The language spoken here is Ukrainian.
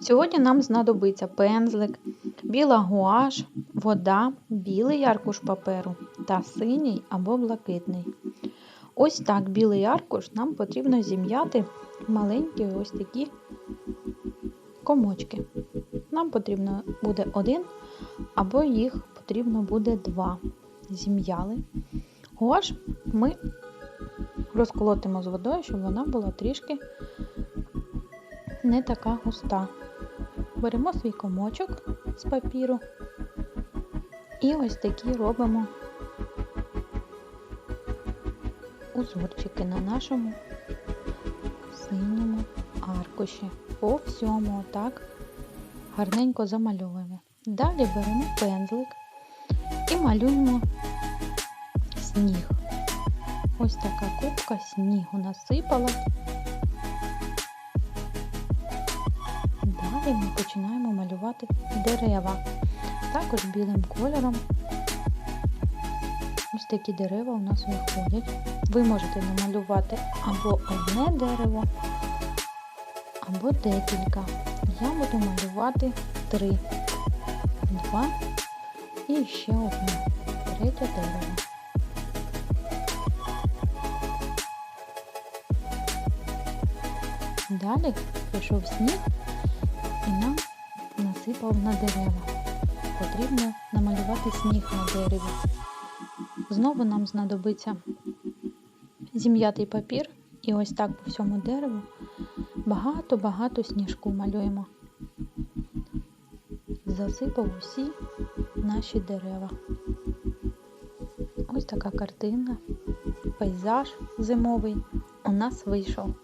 Сьогодні нам знадобиться пензлик, біла гуаш, вода, білий аркуш паперу та синій або блакитний. Ось так білий аркуш нам потрібно зім'яти маленькі ось такі комочки. Нам потрібно буде один, або їх потрібно буде два. Зім'яли. Гуаш ми розколотимо з водою, щоб вона була трішки не така густа. Беремо свій комочок з папіру і ось такі робимо узорчики на нашому синьому аркуші. По всьому так гарненько замальовуємо. Далі беремо пензлик і малюємо сніг. Ось така кубка снігу насипала. Далі ми починаємо малювати дерева. Також білим кольором. Ось такі дерева у нас виходять. Ви можете намалювати або одне дерево, або декілька. Я буду малювати три. Два і ще одне. Третє дерево. Далі пішов сніг і нам насипав на дерева. Потрібно намалювати сніг на дереві. Знову нам знадобиться зім'ятий папір, і ось так по всьому дереву багато-багато сніжку малюємо. Засипав усі наші дерева. Ось така картина, пейзаж зимовий у нас вийшов.